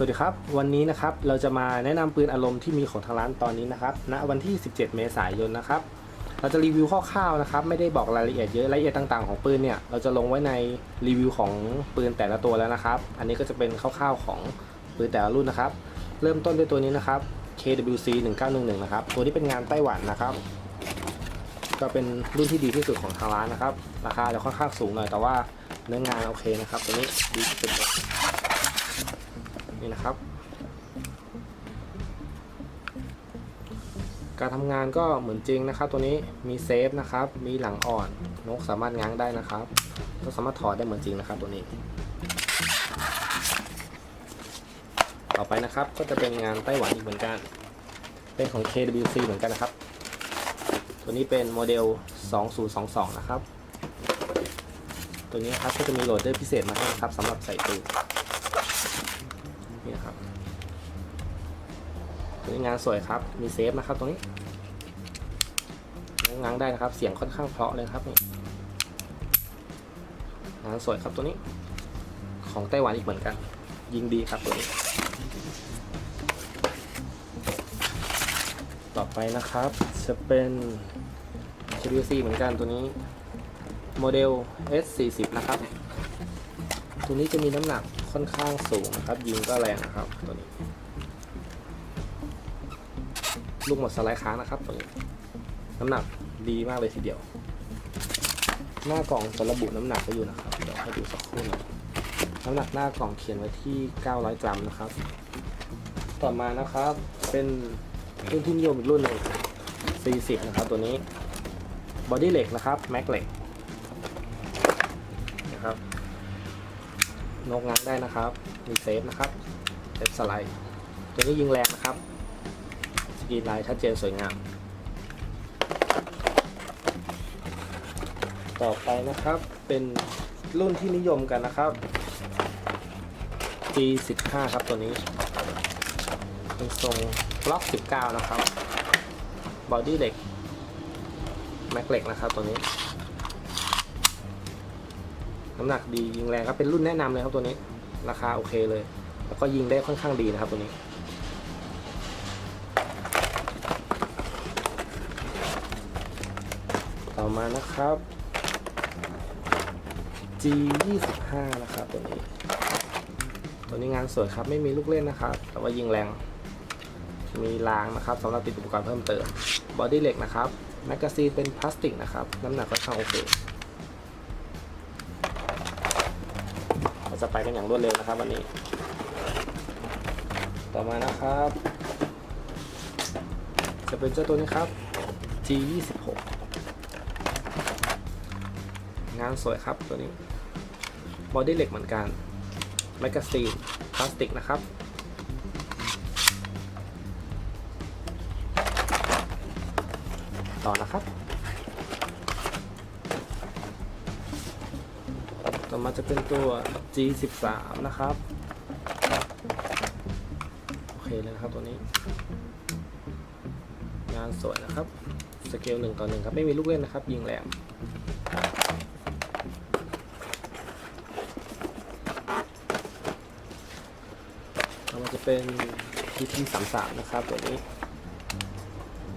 สวัสดีครับ วันนี้นะครับเราจะมาแนะนำปืนอารมณ์ที่มีของทางร้านตอนนี้นะครับณวันที่ 17 เมษายนนะครับ เราจะรีวิวคร่าวๆนะครับ ไม่ได้บอกรายละเอียดเยอะรายละเอียดต่างๆของปืนเนี่ยเราจะลงไว้ในรีวิวของปืนแต่ละตัวแล้วนะครับ อันนี้ก็จะเป็นคร่าวๆของปืนแต่ละรุ่นนะครับ เริ่มต้นด้วยตัวนี้นะครับ KWC 1911นะครับตัวนี้เป็นงานไต้หวันนะครับ ก็เป็นรุ่นที่ดีที่สุดของทางร้านนะครับ ราคาจะค่อนข้างสูงหน่อยแต่ว่าเนื้องานโอเคนะครับ ตัวนี้ดีที่สุด นี่นะครับ การทำงานก็เหมือนจริงนะครับ ตัวนี้มีเซฟนะครับ มีหลังอ่อน นกสามารถง้างได้นะครับก็สามารถถอดได้เหมือนจริงนะครับตัวนี้ ต่อไปนะครับก็จะเป็นงานไต้หวันอีกเหมือนกัน เป็นของ KWC เหมือนกันนะครับ ตัวนี้เป็นโมเดล 2022 นะครับ ตัวนี้ครับก็จะมีโหลดเดอร์พิเศษมาให้นะครับสำหรับใส่ปื นี่นะครับตัวนี้งานสวยครับมีเซฟนะครับตรงนี้ง้างได้นะครับ เสียงค่อนข้างเพราะเลยครับนี่งานสวยครับตัวนี้ ของไต้หวันอีกเหมือนกัน ยิงดีครับตัวนี้ต่อไปนะครับ จะเป็น HWC เหมือนกันตัวนี้ โมเดล S40 นะครับ ตัวนี้จะมีน้ำหนัก ค่อนข้างสูงนะครับ ยิงก็แรงนะครับตัวนี้ ลูกหมดสไลด์ค้างนะครับตัวนี้ น้ำหนักดีมากเลยทีเดียว หน้ากล่องจะระบุน้ำหนักไว้อยู่นะครับ เดี๋ยวให้ดูสักครู่นึงน้ำหนักหน้ากล่องเขียนไว้ที่ 900 กรัมนะครับ ต่อมานะครับ เป็นรุ่นที่นิยมอีกรุ่นหนึ่ง40 นะครับตัวนี้บอดี้เหล็กนะครับแม็กเหล็กนะครับ นกง้างได้นะครับ มีเซฟนะครับเซฟสไลด์ตัวนี้ยิงแรงนะครับ สกรีนลายชัดเจนสวยงาม ต่อไปนะครับเป็นรุ่นที่นิยมกันนะครับ G15 ครับตัวนี้ เป็นทรงล็อก 19 นะครับ บอดี้เหล็ก แม็กเหล็กนะครับตัวนี้ น้ำหนักดียิงแรงครับเป็นรุ่นแนะนำเลยครับตัวนี้ ราคาโอเคเลย แล้วก็ยิงได้ค่อนข้างดีนะครับตัวนี้ต่อมานะครับ G25 นะครับตัวนี้ ตัวนี้งานสวยครับไม่มีลูกเล่นนะครับ แต่ว่ายิงแรง มีรางนะครับสำหรับติดอุปกรณ์เพิ่มเติม บอดี้เหล็กนะครับ แมกกาซีนเป็นพลาสติกนะครับ น้ำหนักค่อนข้างโอเค จะไปกันอย่างรวดเร็วนะครับวันนี้ ต่อมานะครับ จะเป็นเจ้าตัวนี้ครับ G26 งานสวยครับตัวนี้บอดี้เหล็กเหมือนกันแมกกาซีนพลาสติกนะครับต่อนะครับ มาจะเป็นตัว G13 นะครับ โอเคเลยนะครับตัวนี้ งานสวยนะครับ สเกลหนึ่งต่อหนึ่งครับ ไม่มีลูกเล่นนะครับ ยิงแรงต่อมาจะเป็น PT33 นะครับตัวนี้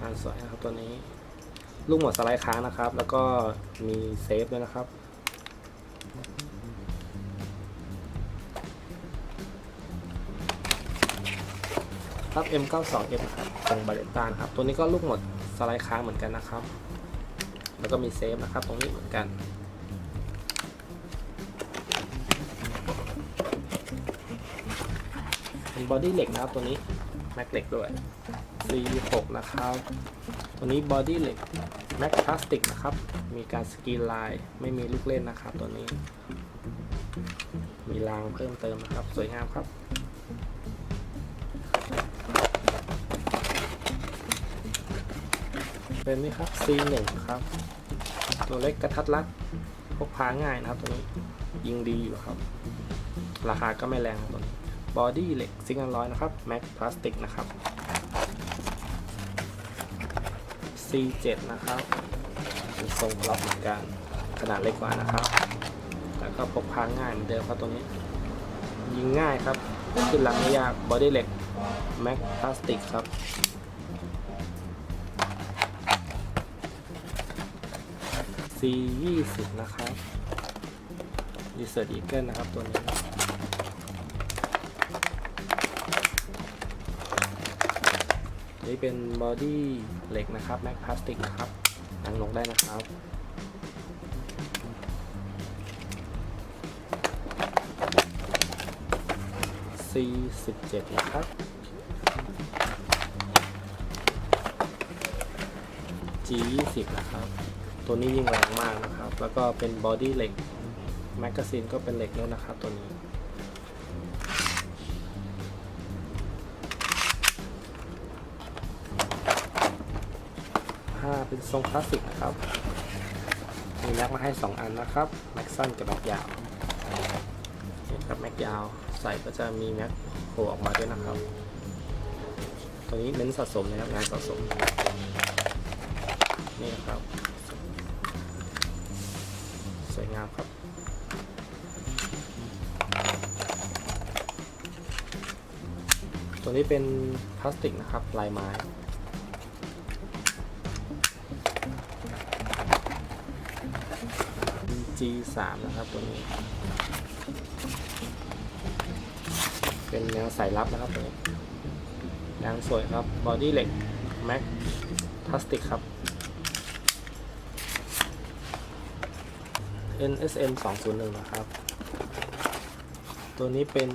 งานสวยนะครับตัวนี้ ลูกหมดสไลด์ค้างนะครับ แล้วก็มีเซฟด้วยนะครับ ครับ M92F นะครับตรงบาเลต้านะครับ ตัวนี้ก็ลูกหมดสไลด์ค้างเหมือนกันนะครับ แล้วก็มีเซฟนะครับ ตรงนี้เหมือนกัน เป็นบอดี้เหล็กนะครับตัวนี้ แม็กเหล็กด้วย C6 นะครับ ตัวนี้บอดี้เหล็กแม็กพลาสติกนะครับ มีการสกรีนลายไม่มีลูกเล่นนะครับตัวนี้ มีรางเพิ่มเติมนะครับ สวยงามครับ เป็นนี่ครับ C1 ครับ ตัวเล็กกระทัดรัดพกพาง่ายนะครับตัวนี้ยิงดีอยู่ครับ ราคาก็ไม่แรงตัวนี้บอดี้เหล็กซิงเกิลร้อยนะครับ แม็กพลาสติกนะครับ C7 นะครับเป็นทรงล็อกเหมือนกันขนาดเล็กกว่านะครับ แล้วก็พกพาง่ายเหมือนเดิมครับตัวนี้ ยิงง่ายครับขึ้นหลังไม่ยากบอดี้เหล็กแม็กพลาสติกครับ C 20 นะครับดีเซอร์อีเกิลนะครับตัวนี้ นี่เป็นบอดี้เหล็กนะครับ แม็กพลาสติกนะครับนั่งลงได้นะครับ C 17นะครับ G 20นะครับ ตัวนี้ยิงแรงมากนะครับ แล้วก็เป็นบอดี้เหล็กแมกกาซีนก็เป็นเหล็กด้วยนะครับตัวนี้ ห้าเป็นทรงคลาสสิกนะครับ มีแม็กมาให้ 2 อันนะครับ แม็กสั้นกับแม็กยาวนี่ครับแม็กยาวใส่ก็จะมีแม็กโผล่ออกมาด้วยนะครับ ตัวนี้เน้นสะสมนะครับงานสะสม นี่นะครับ วยงามครับ ตัวนี้เป็นพลาสติกนะครับ ลายไม้ G3 นะครับตัวนี้ เป็นแนวสายลับนะครับตัวนี้ยางสวยครับ บอดี้เหล็ก แม็กพลาสติกครับ NSM 201 นะครับ ตัวนี้เป็น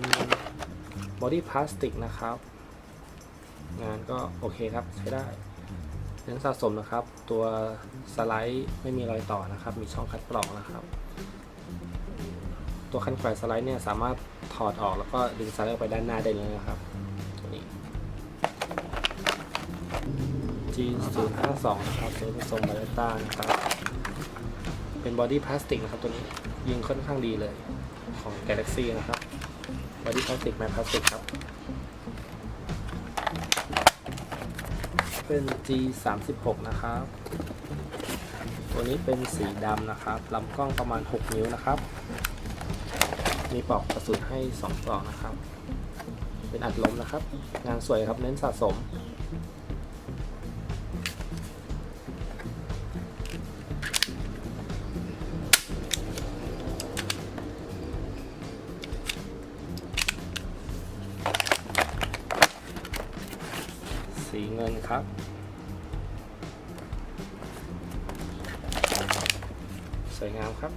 บอดี้พลาสติกนะครับ งานก็โอเคครับใช้ได้เน้นสะสมนะครับ ตัวสไลด์ไม่มีรอยต่อนะครับ มีช่องคัดกรองนะครับ ตัวคันแขวนสไลด์เนี่ยสามารถถอดออกแล้วก็ดึงสไลด์ออกไปด้านหน้าได้เลยนะครับตัวนี้ G052 นะครับตัวเป็นทรงบาเลต้านะครับ เป็นบอดี้พลาสติกนะครับตัวนี้ยิงค่อนข้างดีเลยของ Galaxy นะครับบอดี้พลาสติกแมทพลาสติกครับ เป็น G36 นะครับ ตัวนี้เป็นสีดำนะครับลำกล้องประมาณ 6 นิ้วนะครับ มีปลอกกระสุนให้ 2 ปลอกนะครับ เป็นอัดลมนะครับ งานสวยครับเน้นสะสม นครับ สวยงามครับ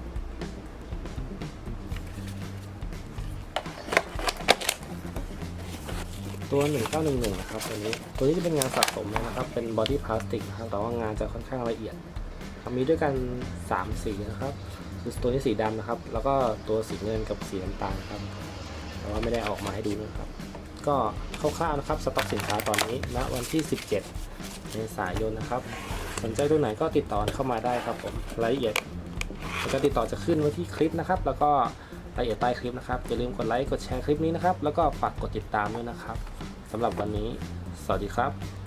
ตัว 1911 นะครับตัวนี้ ตัวนี้จะเป็นงานสะสมเลยนะครับ เป็นบอดี้พลาสติกนะครับ แต่ว่างานจะค่อนข้างละเอียดครับมีด้วยกัน 3 สีนะครับคือตัวนี้สีดำนะครับ แล้วก็ตัวสีเงินกับสีน้ำตาลครับ แต่ว่าไม่ได้ออกมาให้ดูนะครับ ก็คร่าวๆนะครับสต็อกสินค้าตอนนี้ณวันที่ 17เมษายนนะครับ สนใจตัวไหนก็ติดต่อเข้ามาได้ครับผมรายละเอียดแล้วก็ติดต่อจะขึ้นไว้ที่คลิปนะครับ แล้วก็รายละเอียดใต้คลิปนะครับอย่าลืมกดไลค์กดแชร์คลิปนี้นะครับ แล้วก็ฝากกดติดตามด้วยนะครับสำหรับวันนี้ สวัสดีครับ